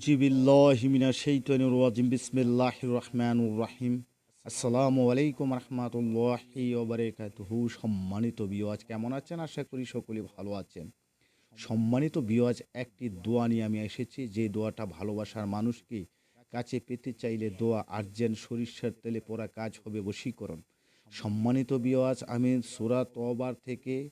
সম্মানিত বিওয়াজ কেমন আছেন? আশা করি সকলে ভালো আছেন। সম্মানিত বিওয়াজ একটি দোয়া নিয়ে আমি এসেছি। যে দোয়াটা ভালোবাসার মানুষকে কাছে পেতে চাইলে দোয়া আর্জেন্ট সরিষার তেলে পড়া কাজ হবে বশীকরণ। সম্মানিত বিওয়াজ আমি সুরাত থেকে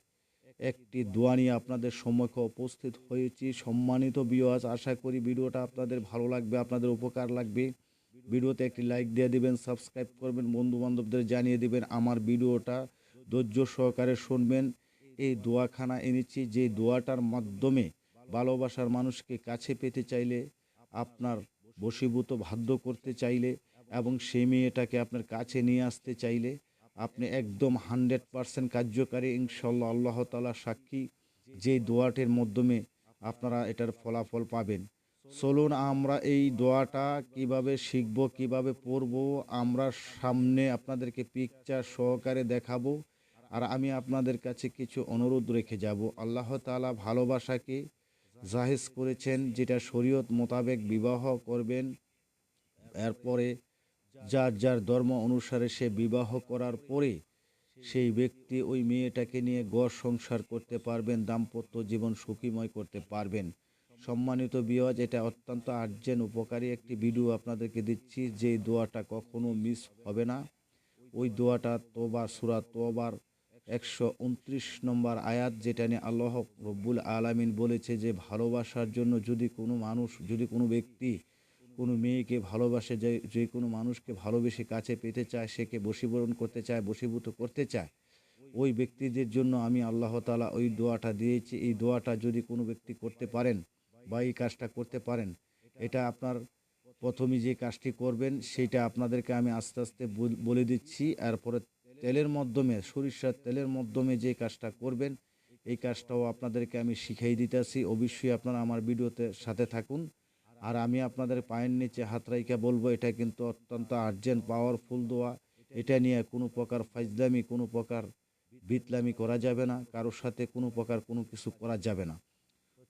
একটি দোয়া নিয়ে আপনাদের সম্মুখে উপস্থিত হয়েছি। সম্মানিত বিওয়াজ আশা করি ভিডিওটা আপনাদের ভালো লাগবে, আপনাদের উপকার লাগবে। ভিডিওতে একটি লাইক দিয়ে দিবেন সাবস্ক্রাইব করবেন বন্ধু বান্ধবদের জানিয়ে দিবেন আমার ভিডিওটা। ধৈর্য সহকারে শুনবেন। এই দোয়াখানা এনেছি, যে দোয়াটার মাধ্যমে ভালোবাসার মানুষকে কাছে পেতে চাইলে, আপনার বশীভূত বাধ্য করতে চাইলে এবং সেই মেয়েটাকে আপনার কাছে নিয়ে আসতে চাইলে আপনি একদম হান্ড্রেড পারসেন্ট কার্যকারী ইনশাল্লাহ আল্লাহ তালা সাক্ষী। যে দোয়াটির মাধ্যমে আপনারা এটার ফলাফল পাবেন। চলুন আমরা এই দোয়াটা কীভাবে শিখব, কীভাবে পড়ব, আমরা সামনে আপনাদেরকে পিকচার সহকারে দেখাবো। আর আমি আপনাদের কাছে কিছু অনুরোধ রেখে যাব। আল্লাহ তালা ভালোবাসাকে জাহেজ করেছেন, যেটা শরীয়ত মোতাবেক বিবাহ করবেন। এরপরে যার যার ধর্ম অনুসারে সে বিবাহ করার পরে সেই ব্যক্তি ওই মেয়েটাকে নিয়ে গড় সংসার করতে পারবেন, দাম্পত্য জীবন সুখীময় করতে পারবেন। সম্মানিত বিওয়াজ এটা অত্যন্ত আর্জেন্ট উপকারী একটি ভিডিও আপনাদেরকে দিচ্ছি, যে দোয়াটা কখনো মিস হবে না। ওই দোয়াটা তোবা, সুরা তোবার একশো উনত্রিশ নম্বর আয়াত, যেটা নিয়ে আল্লাহ রব্বুল আলামিন বলেছে যে, ভালোবাসার জন্য যদি কোনো মানুষ, যদি কোনো ব্যক্তি কোনো মেয়েকে ভালোবাসে, যে যে কোনো মানুষকে ভালোবেসে কাছে পেতে চায় সেকে বশীবরণ করতে চায়, বশীভূত করতে চায়, ওই ব্যক্তিদের জন্য আমি আল্লাহ তালা ওই দোয়াটা দিয়েছি। এই দোয়াটা যদি কোনো ব্যক্তি করতে পারেন বা এই কাজটা করতে পারেন, এটা আপনার প্রথমে যে কাজটি করবেন, সেটা আপনাদেরকে আমি আস্তে আস্তে বল- দিচ্ছি। এরপরে তেলের মাধ্যমে, সরিষার তেলের মাধ্যমে যে কাজটা করবেন, এই কাজটাও আপনাদেরকে আমি শিখিয়ে দিতেছি। অবশ্যই আপনারা আমার ভিডিওতে সাথে থাকুন। আর আমি আপনাদের পায়ের নিচে হাত রাইকা বলব, এটা কিন্তু অত্যন্ত আর্জেন্ট পাওয়ারফুল দোয়া। এটা নিয়ে কোনো প্রকার ফাজদামি কোনো প্রকার বিতলামি করা যাবে না। কারোর সাথে কোনো প্রকার কোনো কিছু করা যাবে না।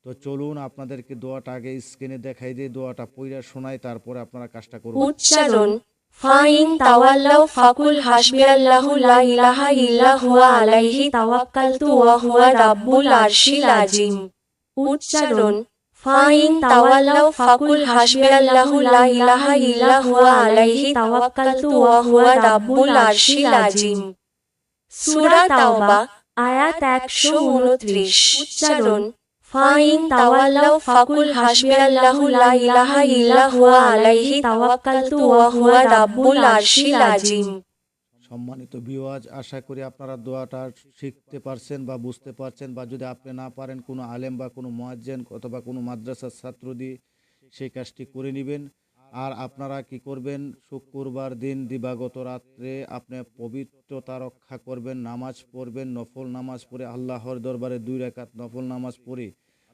তো চলুন আপনাদেরকে দোয়াটা আগে স্ক্রিনে দেখাই দিয়ে দোয়াটা পইরা শোনাই, তারপরে আপনারা কাজটা করুন উচ্চারণ, ফাইন তাওয়াল্লাউ ফাকুল হাসবিয়াল্লাহু লা ইলাহা ইল্লা হুয়া আলাইহি তাওয়াক্কালতু ওয়া হুয়া রাব্বুল আরশিল আজিম। উচ্চারণ ফাইন তাওয়াল্লাউ ফাকুল হাসবিয়াল্লাহু লা ইলাহা ইল্লা হুয়া আলাইহি তাওয়াক্কালতু ওয়া হুয়া রাব্বুল আরশিল আজিম। সূরা তাওবা, আয়াত 129 উচ্চারণ, ফাইন তাওয়াল্লাউ ফাকুল হাসবিয়াল্লাহু লা ইলাহা ইল্লা হুয়া আলাইহি তাওয়াক্কালতু ওয়া হুয়া রাব্বুল আরশিল আজিম। সম্মানিত বিওয়াজ আশা করি আপনারা দোয়াটা শিখতে পারছেন বা বুঝতে পারছেন বা যদি আপনি না পারেন কোনো আলেম বা কোনো মোয়াজ্জেন অথবা কোনো মাদ্রাসার ছাত্র দিয়ে সেই কাজটি করে নেবেন। আর আপনারা কি করবেন? শুক্রবার দিন দিবাগত রাত্রে আপনি পবিত্রতা রক্ষা করবেন, নামাজ পড়বেন, নফল নামাজ পড়ে আল্লাহর দরবারে দুই রেখাত নফল নামাজ পড়ে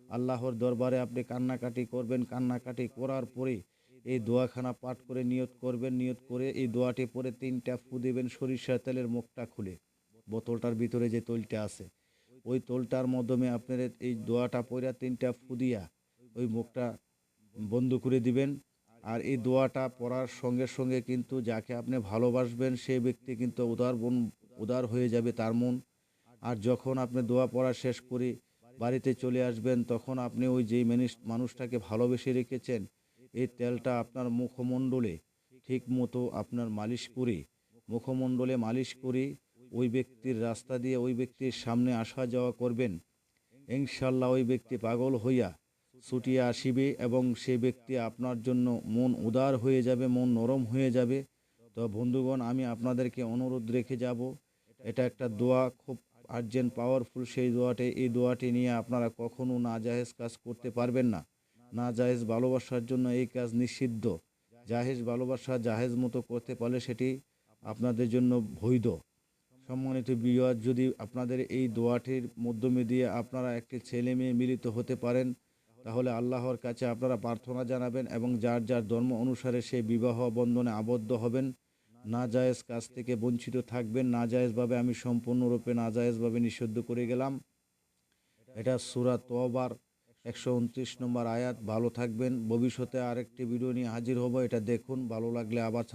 আল্লাহর দরবারে আপনি কান্নাকাটি করবেন। কান্নাকাটি করার পরে এই দোয়াখানা পাঠ করে নিয়ত করবেন, নিয়ত করে এই দোয়াটি পরে তিনটা ফু দেবেন, সরিষার তেলের মুখটা খুলে। বোতলটার ভিতরে যে তৈলটা আছে, ওই তৈলটার মাধ্যমে আপনার এই দোয়াটা পরে তিনটা ফু দিয়া ওই মুখটা বন্ধ করে দিবেন। আর এই দোয়াটা পড়ার সঙ্গে সঙ্গে কিন্তু যাকে আপনি ভালোবাসবেন সেই ব্যক্তি কিন্তু উদার বন উদার হয়ে যাবে তার মন। আর যখন আপনি দোয়া পড়া শেষ করে বাড়িতে চলে আসবেন, তখন আপনি ওই যেই মানুষ- মানুষটাকে ভালোবেসে রেখেছেন এই তেলটা আপনার মুখমণ্ডলে ঠিক মতো আপনার মালিশ করে, মুখমণ্ডলে মালিশ করে ওই ব্যক্তির রাস্তা দিয়ে ওই ব্যক্তির সামনে আসা যাওয়া করবেন। ইনশাল্লাহ ওই ব্যক্তি পাগল হইয়া ছুটিয়া আসিবে এবং সে ব্যক্তি আপনার জন্য মন উদার হয়ে যাবে, মন নরম হয়ে যাবে। তো বন্ধুগণ, আমি আপনাদেরকে অনুরোধ রেখে যাব। এটা একটা দোয়া, খুব আর্জেন্ট পাওয়ারফুল সেই দোয়াটি, এই দোয়াটি নিয়ে আপনারা কখনো না জাহেজ কাজ করতে পারবেন না। না জাহেজ ভালোবাসার জন্য এই কাজ নিষিদ্ধ। জাহেজ ভালোবাসা জাহেজ মতো করতে পারলে সেটি আপনাদের জন্য বৈধ। সম্মানিত বিয়ার যদি আপনাদের এই দোয়াটির মাধ্যমে দিয়ে আপনারা একটি ছেলে মেয়ে মিলিত হতে পারেন, তাহলে আল্লাহর কাছে আপনারা প্রার্থনা জানাবেন এবং যার যার ধর্ম অনুসারে সেই বিবাহ বন্ধনে আবদ্ধ হবেন। না জায়েজ কাজ থেকে বঞ্চিত থাকবেন, না জায়েজভাবে আমি সম্পূর্ণরূপে না জায়েজভাবে নিষিদ্ধ করে গেলাম। এটা সুরা তোবার। একশো উনত্রিশ নম্বর আয়াত। ভালো থাকবেন। ভবিষ্যতে আরেকটি ভিডিও নিয়ে হাজির হব। এটা দেখুন। ভালো লাগলে আবার